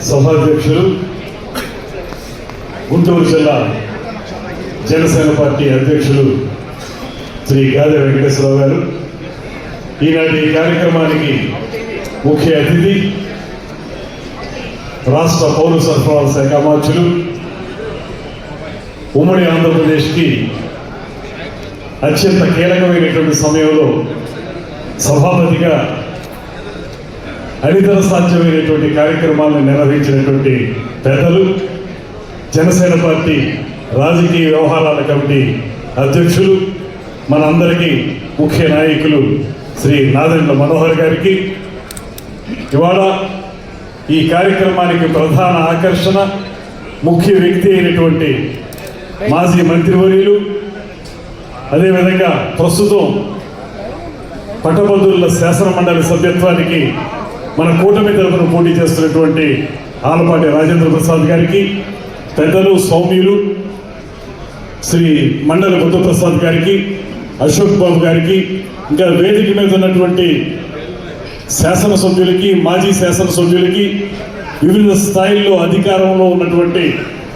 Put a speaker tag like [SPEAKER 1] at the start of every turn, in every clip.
[SPEAKER 1] సభాధ్యక్షులు గుంటూరు జిల్లా జనసేన పార్టీ అధ్యక్షులు శ్రీ గాదె వెంకటేశ్వరరావు గారు. ఈనాటి ఈ కార్యక్రమానికి ముఖ్య అతిథి రాష్ట్ర పౌర సరఫరాల శాఖ మార్చులు ఉమ్మడి ఆంధ్రప్రదేశ్కి అత్యంత కీలకమైనటువంటి సమయంలో సభాపతిగా అనితర సాధ్యమైనటువంటి కార్యక్రమాలను నిర్వహించినటువంటి పెద్దలు జనసేన పార్టీ రాజకీయ వ్యవహారాల కమిటీ అధ్యక్షులు మనందరికీ ముఖ్య నాయకులు శ్రీ నాదెండ్ల మనోహర్ గారికి. ఇవాళ ఈ కార్యక్రమానికి ప్రధాన ఆకర్షణ ముఖ్య వ్యక్తి అయినటువంటి మాజీ మంత్రివర్యులు అదేవిధంగా ప్రస్తుతం పట్టభద్రుల శాసనమండలి సభ్యత్వానికి మన కూటమి తరఫున పోటీ చేస్తున్నటువంటి ఆలపాటి రాజేంద్ర ప్రసాద్ గారికి పెద్దలు సౌమ్యులు శ్రీ మండల బుద్ధప్రసాద్ గారికి అశోక్ బాబు గారికి ఇంకా వేదిక మీద ఉన్నటువంటి శాసనసభ్యులకి మాజీ శాసనసభ్యులకి వివిధ స్థాయిల్లో అధికారంలో ఉన్నటువంటి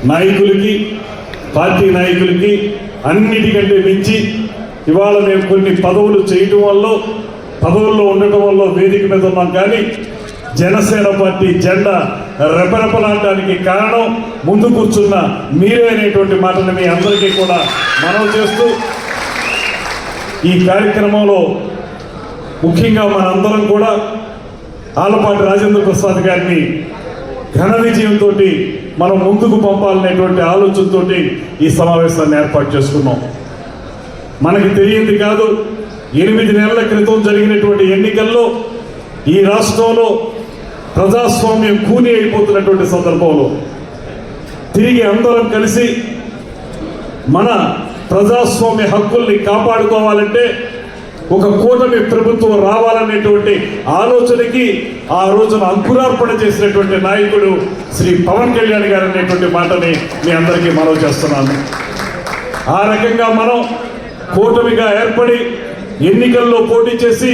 [SPEAKER 1] నాయకులకి పార్టీ నాయకులకి అన్నిటికంటే మించి ఇవాళ మేము కొన్ని పదవులు చేయటం వల్ల పదవుల్లో ఉండటం వల్ల వేదిక మీద ఉన్నాం. కానీ జనసేన పార్టీ జెండా రెపరెపలాడడానికి కారణం ముందు కూర్చున్న మీరే అనేటువంటి మాటను మీ అందరికీ కూడా మనవి చేస్తూ ఈ కార్యక్రమంలో ముఖ్యంగా మనందరం కూడా ఆలపాటి రాజేంద్ర ప్రసాద్ గారిని ఘన విజయంతో మనం ముందుకు పంపాలనేటువంటి ఆలోచనతో ఈ సమావేశాన్ని ఏర్పాటు చేసుకున్నాం. మనకి తెలియంది కాదు ఎనిమిది నెలల క్రితం జరిగినటువంటి ఎన్నికల్లో ఈ రాష్ట్రంలో ప్రజాస్వామ్యం కూని అయిపోతున్నటువంటి సందర్భంలో తిరిగి అందరం కలిసి మన ప్రజాస్వామ్య హక్కుల్ని కాపాడుకోవాలంటే ఒక కూటమి ప్రభుత్వం రావాలనేటువంటి ఆలోచనకి ఆ రోజున అంకురార్పణ చేసినటువంటి నాయకుడు శ్రీ పవన్ కళ్యాణ్ గారు అనేటువంటి మాటని మీ అందరికీ మనవి చేస్తున్నాను. ఆ రకంగా మనం కూటమిగా ఏర్పడి ఎన్నికల్లో పోటీ చేసి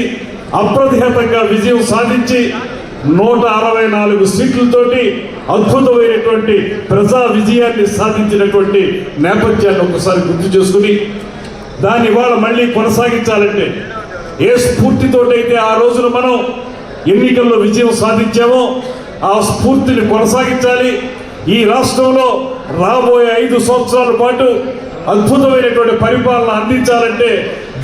[SPEAKER 1] అప్రతిహతంగా విజయం సాధించి నూట అరవై నాలుగు సీట్లతోటి అద్భుతమైనటువంటి ప్రజా విజయాన్ని సాధించినటువంటి నేపథ్యాన్ని ఒకసారి గుర్తు చేసుకుని దాన్ని ఇవాళ మళ్ళీ కొనసాగించాలంటే ఏ స్ఫూర్తితోటైతే ఆ రోజున మనం ఎన్నికల్లో విజయం సాధించామో ఆ స్ఫూర్తిని కొనసాగించాలి. ఈ రాష్ట్రంలో రాబోయే ఐదు సంవత్సరాల పాటు అద్భుతమైనటువంటి పరిపాలన అందించాలంటే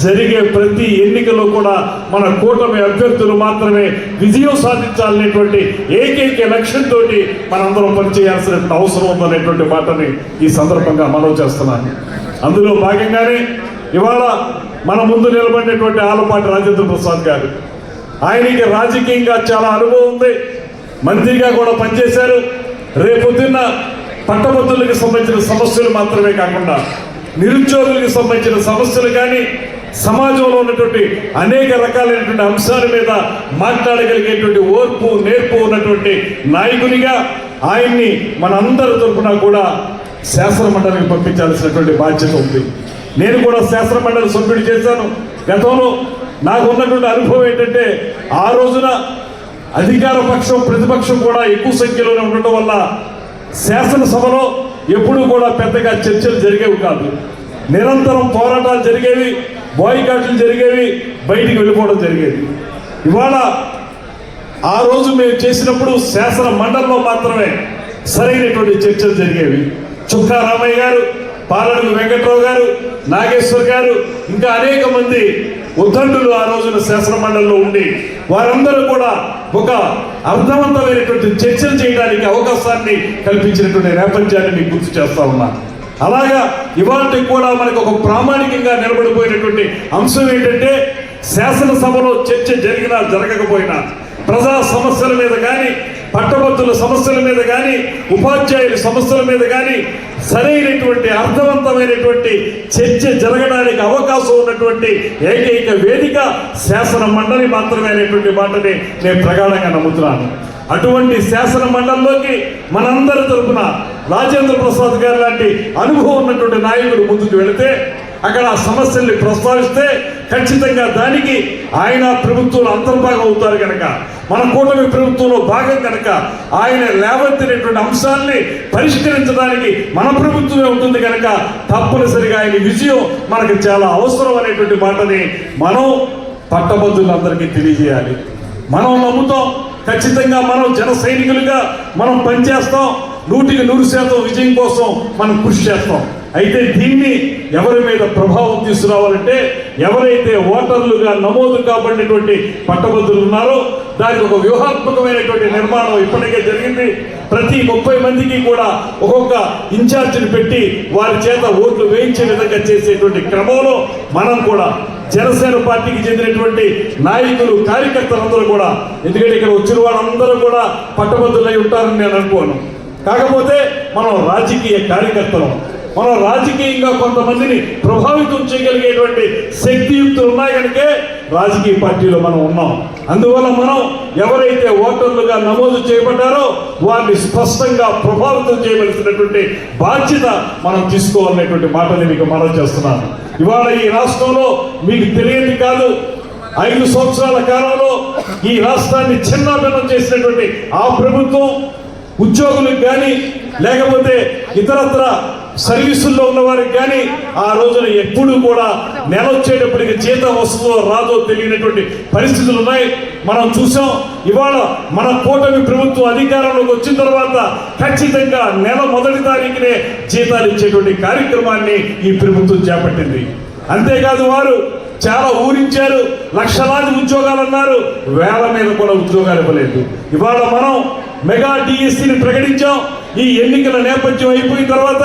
[SPEAKER 1] జరిగే ప్రతి ఎన్నికలో కూడా మన కూటమి అభ్యర్థులు మాత్రమే విజయం సాధించాలనేటువంటి ఏకైక లక్ష్యంతో మనందరం పనిచేయాల్సిన అవసరం ఉందనేటువంటి మాటని ఈ సందర్భంగా మనవి చేస్తున్నాను. అందులో భాగంగానే ఇవాళ మన ముందు నిలబడినటువంటి ఆలపాటి రాజేంద్ర ప్రసాద్ గారు. ఆయనకి రాజకీయంగా చాలా అనుభవం ఉంది. మంత్రిగా కూడా పనిచేశారు. రేపొద్దున్న పట్టభద్రులకు సంబంధించిన సమస్యలు మాత్రమే కాకుండా నిరుద్యోగులకు సంబంధించిన సమస్యలు కానీ సమాజంలో ఉన్నటువంటి అనేక రకాలైనటువంటి అంశాల మీద మాట్లాడగలిగేటువంటి ఓర్పు నేర్పు ఉన్నటువంటి నాయకునిగా ఆయన్ని మనందరి తరఫున కూడా శాసనమండలికి పంపించాల్సినటువంటి బాధ్యత ఉంది. నేను కూడా శాసనమండలి సభ్యుడు చేశాను. గతంలో నాకు ఉన్నటువంటి అనుభవం ఏంటంటే ఆ రోజున అధికార పక్షం ప్రతిపక్షం కూడా ఎక్కువ సంఖ్యలోనే ఉండటం వల్ల శాసనసభలో ఎప్పుడూ కూడా పెద్దగా చర్చలు జరిగేవి కాదు. నిరంతరం పోరాటాలు జరిగేవి బాయ్కాట్లు జరిగేవి బయటికి వెళ్ళిపోవడం జరిగేది. ఇవాళ ఆ రోజు మేము చేసినప్పుడు శాసన మండలిలో మాత్రమే సరైనటువంటి చర్చలు జరిగేవి. చుక్కా రామయ్య గారు పాలడుగు వెంకట్రావు గారు నాగేశ్వర్ గారు ఇంకా అనేక మంది ఉద్దండులు ఆ రోజున శాసన మండలిలో ఉండి వారందరూ కూడా ఒక అర్థవంతమైనటువంటి చర్చలు చేయడానికి అవకాశాన్ని కల్పించినటువంటి నేపథ్యాన్ని మీకు గుర్తు చేస్తా ఉన్నాను అలాగా ఇవాళ కూడా మనకు ఒక ప్రామాణికంగా నిలబడిపోయినటువంటి అంశం ఏంటంటే శాసనసభలో చర్చ జరిగినా జరగకపోయినా ప్రజా సమస్యల మీద కానీ పట్టభద్రుల సమస్యల మీద కానీ ఉపాధ్యాయుల సమస్యల మీద కానీ సరైనటువంటి అర్థవంతమైనటువంటి చర్చ జరగడానికి అవకాశం ఉన్నటువంటి ఏకైక వేదిక శాసన మండలి మాత్రమైనటువంటి మాటని నేను ప్రగాఢంగా నమ్ముతున్నాను. అటువంటి శాసన మండలిలోకి మనందరి తరపున రాజేంద్ర ప్రసాద్ గారు లాంటి అనుభవం ఉన్నటువంటి నాయకుడు ముందుకు వెళితే అక్కడ ఆ సమస్యల్ని ప్రస్తావిస్తే ఖచ్చితంగా దానికి ఆయన ప్రభుత్వం అంతర్భాగం అవుతారు కనుక మన కూటమి ప్రభుత్వంలో భాగం కనుక ఆయన లేవనెత్తినటువంటి అంశాలని పరిష్కరించడానికి మన ప్రభుత్వమే ఉంటుంది కనుక తప్పనిసరిగా ఆయన విజయం మనకు చాలా అవసరం అనేటువంటి మాటని మనం పట్టభద్రులందరికీ తెలియజేయాలి. మనం నమ్ముతాం ఖచ్చితంగా మనం జన సైనికులుగా మనం పనిచేస్తాం నూటికి నూరు శాతం విజయం కోసం మనం కృషి చేస్తాం. అయితే దీన్ని ఎవరి మీద ప్రభావం తీసుకురావాలంటే ఎవరైతే ఓటర్లుగా నమోదు కాబడినటువంటి పట్టభద్రులు ఉన్నారో దానికి ఒక వ్యూహాత్మకమైనటువంటి నిర్మాణం ఇప్పటికే జరిగింది. ప్రతి ముప్పై మందికి కూడా ఒక్కొక్క ఇన్ఛార్జిని పెట్టి వారి చేత ఓట్లు వేయించే విధంగా చేసేటువంటి క్రమంలో మనం కూడా జనసేన పార్టీకి చెందినటువంటి నాయకులు కార్యకర్తలందరూ కూడా ఎందుకంటే ఇక్కడ వచ్చిన వాళ్ళందరూ కూడా పట్టభద్రులై ఉంటారని నేను అనుకోను. కాకపోతే మనం రాజకీయ కార్యకర్తలం. మనం రాజకీయంగా కొంతమందిని ప్రభావితం చేయగలిగేటువంటి శక్తియుక్తులు ఉన్నాయి కనుకే రాజకీయ పార్టీలో మనం ఉన్నాం. అందువల్ల మనం ఎవరైతే ఓటర్లుగా నమోదు చేయబడ్డారో వారిని స్పష్టంగా ప్రభావితం చేయవలసినటువంటి బాధ్యత మనం తీసుకోవాలనేటువంటి మాటని మీకు మనం చేస్తున్నాను. ఇవాళ ఈ రాష్ట్రంలో మీకు తెలియదు కాదు ఐదు సంవత్సరాల కాలంలో ఈ రాష్ట్రాన్ని చిన్నాభిన్నం చేసినటువంటి ఆ ప్రభుత్వం ఉద్యోగులకు కానీ లేకపోతే ఇతరత్ర సర్వీసుల్లో ఉన్న వారికి కానీ ఆ రోజున ఎప్పుడు కూడా నెల వచ్చేటప్పటికి జీతం వస్తుందో రాదో తెలియనటువంటి పరిస్థితులు ఉన్నాయి. మనం చూసాం ఇవాళ మన కూటమి ప్రభుత్వం అధికారంలోకి వచ్చిన తర్వాత ఖచ్చితంగా నెల మొదటి తారీఖునే జీతాలు ఇచ్చేటువంటి కార్యక్రమాన్ని ఈ ప్రభుత్వం చేపట్టింది. అంతేకాదు వారు చాలా ఊరించారు లక్షలాది ఉద్యోగాలు అన్నారు వేల మీద కూడా ఉద్యోగాలు ఇవ్వలేదు. ఇవాళ మనం మెగా డిఎస్సిని ప్రకటించాం. ఈ ఎన్నికల నేపథ్యం అయిపోయిన తర్వాత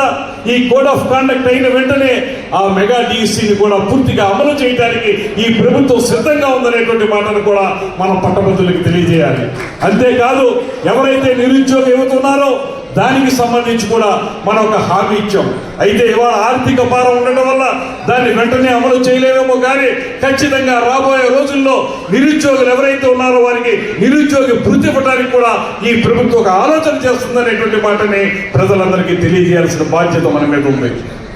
[SPEAKER 1] ఈ కోడ్ ఆఫ్ కాండక్ట్ అయిన వెంటనే ఆ మెగా డిఎస్సిని కూడా పూర్తిగా అమలు చేయడానికి ఈ ప్రభుత్వం సిద్ధంగా ఉందనేటువంటి మాటను కూడా మనం పట్టభద్రులకు తెలియజేయాలి. అంతేకాదు ఎవరైతే నిరుద్యోగ యువత ఉన్నారో దానికి సంబంధించి కూడా మనం ఒక హామీ ఇచ్చాం. అయితే ఇవాళ ఆర్థిక భారం ఉండడం వల్ల దాన్ని వెంటనే అమలు చేయలేమేమో కానీ ఖచ్చితంగా రాబోయే రోజుల్లో నిరుద్యోగులు ఎవరైతే ఉన్నారో వారికి నిరుద్యోగి వృత్తి ఇవ్వడానికి కూడా ఈ ప్రభుత్వం ఒక ఆలోచన చేస్తుందనేటువంటి మాటని ప్రజలందరికీ తెలియజేయాల్సిన బాధ్యత మన మీద ఉంది.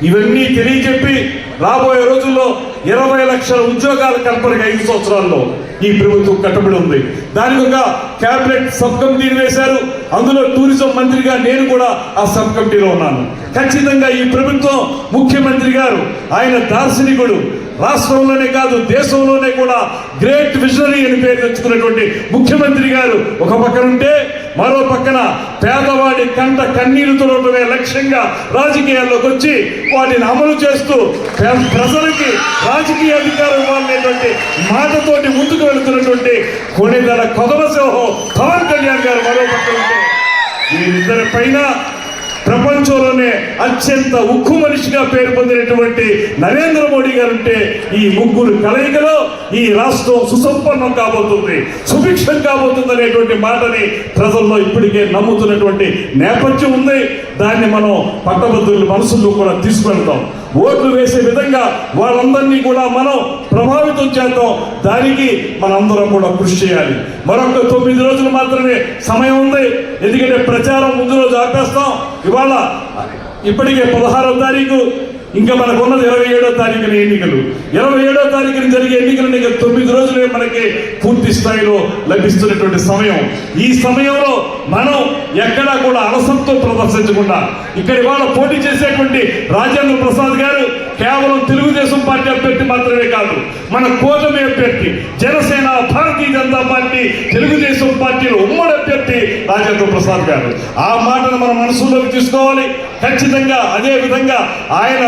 [SPEAKER 1] ఇవన్నీ తెలియజెప్పి రాబోయే రోజుల్లో ఇరవై లక్షల ఉద్యోగాల కల్పనకి ఐదు సంవత్సరాల్లో ఈ ప్రభుత్వం కట్టుబడి ఉంది. దానికి ఒక క్యాబినెట్ సబ్ కమిటీని వేశారు. అందులో టూరిజం మంత్రిగా నేను కూడా ఆ సబ్ కమిటీలో ఉన్నాను. ఖచ్చితంగా ఈ ప్రభుత్వం ముఖ్యమంత్రి గారు ఆయన దార్శనికుడు రాష్ట్రంలోనే కాదు దేశంలోనే కూడా గ్రేట్ విజనరీ అని పేరు తెచ్చుకున్నటువంటి ముఖ్యమంత్రి గారు ఒక పక్కన ఉంటే మరో పక్కన పేదవాడి కంట కన్నీరు తుడవడమే లక్ష్యంగా రాజకీయాల్లోకి వచ్చి వాటిని అమలు చేస్తూ ప్రజలకి రాజకీయ అధికారం ఇవ్వాలనేటువంటి మాటతోటి ముందుకు వెళుతున్నటువంటి కొనిదల కొదవ సింహం పవన్ కళ్యాణ్ గారు మరో పక్కన ఉంటే వీరిద్దరి పైన అత్యంత ఉక్కు మనిషిగా పేరు పొందినటువంటి నరేంద్ర మోడీ గారు ఉంటే ఈ ముగ్గురు కలయికలో ఈ రాష్ట్రం సుసంపన్నం కాబోతుంది సుభిక్షం కాబోతుంది అనేటువంటి మాటని ప్రజల్లో ఇప్పటికే నమ్ముతున్నటువంటి నేపథ్యం ఉంది. దాన్ని మనం పట్టభద్రుల మనసుల్లో కూడా తీసుకెళ్తాం ఓట్లు వేసే విధంగా వాళ్ళందరినీ కూడా మనం ప్రభావితం చేద్దాం. దానికి మనందరం కూడా కృషి చేయాలి. మరొక తొమ్మిది రోజులు మాత్రమే సమయం ఉంది. ఎందుకంటే ప్రచారం ముందు రోజు ఆపేస్తాం. ఇవాళ ఇప్పటికే పదహారవ తారీఖు. ఇంకా మనకు ఉన్నది ఇరవై ఏడో తారీఖున ఎన్నికలు. ఇరవై ఏడో తారీఖున జరిగే ఎన్నికలు ఇంకా తొమ్మిది రోజులే మనకి పూర్తి స్థాయిలో లభిస్తున్నటువంటి సమయం. ఈ సమయంలో మనం ఎక్కడా కూడా అలసత్వం ప్రదర్శించకుండా ఇక్కడ ఇవాళ పోటీ చేసేటువంటి రాజేంద్ర ప్రసాద్ గారు కేవలం తెలుగుదేశం పార్టీ అభ్యర్థి మాత్రమే కాదు మన కూటమి అభ్యర్థి జనసేన భారతీయ జనతా పార్టీ తెలుగుదేశం పార్టీలో ఉమ్మడి అభ్యర్థి రాజేంద్ర ప్రసాద్ గారు. ఆ మాటను మన మనసులోకి తీసుకోవాలి. ఖచ్చితంగా అదే విధంగా ఆయన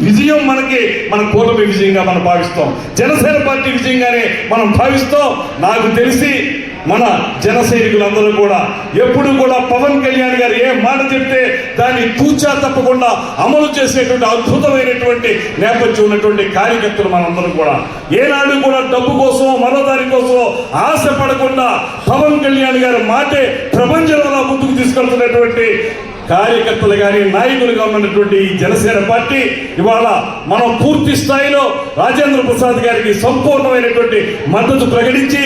[SPEAKER 1] విజయం మనకి మన కూటమి విజయంగా మనం భావిస్తాం. జనసేన పార్టీ విజయంగానే మనం భావిస్తాం. నాకు తెలిసి మన జన సైనికులందరూ కూడా ఎప్పుడు కూడా పవన్ కళ్యాణ్ గారు ఏ మాట చెప్తే దాన్ని తూచా తప్పకుండా అమలు చేసేటువంటి అద్భుతమైనటువంటి నేపథ్యం ఉన్నటువంటి కార్యకర్తలు మనందరం కూడా. ఏనాడు కూడా డబ్బు కోసమో మరో దాని కోసమో ఆశ పడకుండా పవన్ కళ్యాణ్ గారి మాటే ప్రపంచంలో ముందుకు తీసుకెళ్తున్నటువంటి కార్యకర్తలు కానీ నాయకులుగా ఉన్నటువంటి జనసేన పార్టీ ఇవాళ మనం పూర్తి స్థాయిలో రాజేంద్ర ప్రసాద్ గారికి సంపూర్ణమైనటువంటి మద్దతు ప్రకటించి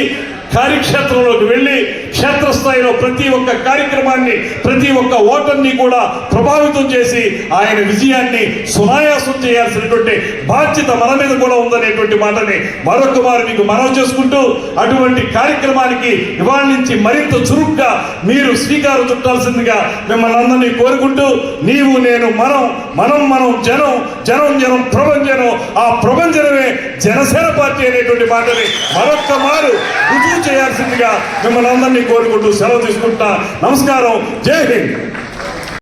[SPEAKER 1] కార్యక్షేత్రంలోకి వెళ్ళి క్షేత్రస్థాయిలో ప్రతి ఒక్క కార్యక్రమాన్ని ప్రతి ఒక్క ఓటర్ని కూడా ప్రభావితం చేసి ఆయన విజయాన్ని సునాయాసం చేయాల్సినటువంటి బాధ్యత మన మీద కూడా ఉందనేటువంటి మాటని మరొక వారు మీకు మనవి చేసుకుంటూ అటువంటి కార్యక్రమానికి ఇవాళ నుంచి మరింత చురుగ్గా మీరు శ్రీకారం చుట్టాల్సిందిగా మిమ్మల్ని అందరినీ కోరుకుంటూ నీవు నేను మనం మనం మనం జనం జనం జనం ప్రపంచనం ఆ ప్రపంచనమే జనసేన పార్టీ అనేటువంటి మాటని మరొక్క మారు రుజువు చేయాల్సిందిగా మిమ్మల్ని అందరినీ కోరుకుంటూ సెలవు తీసుకుంటా. నమస్కారం. జై హింద్.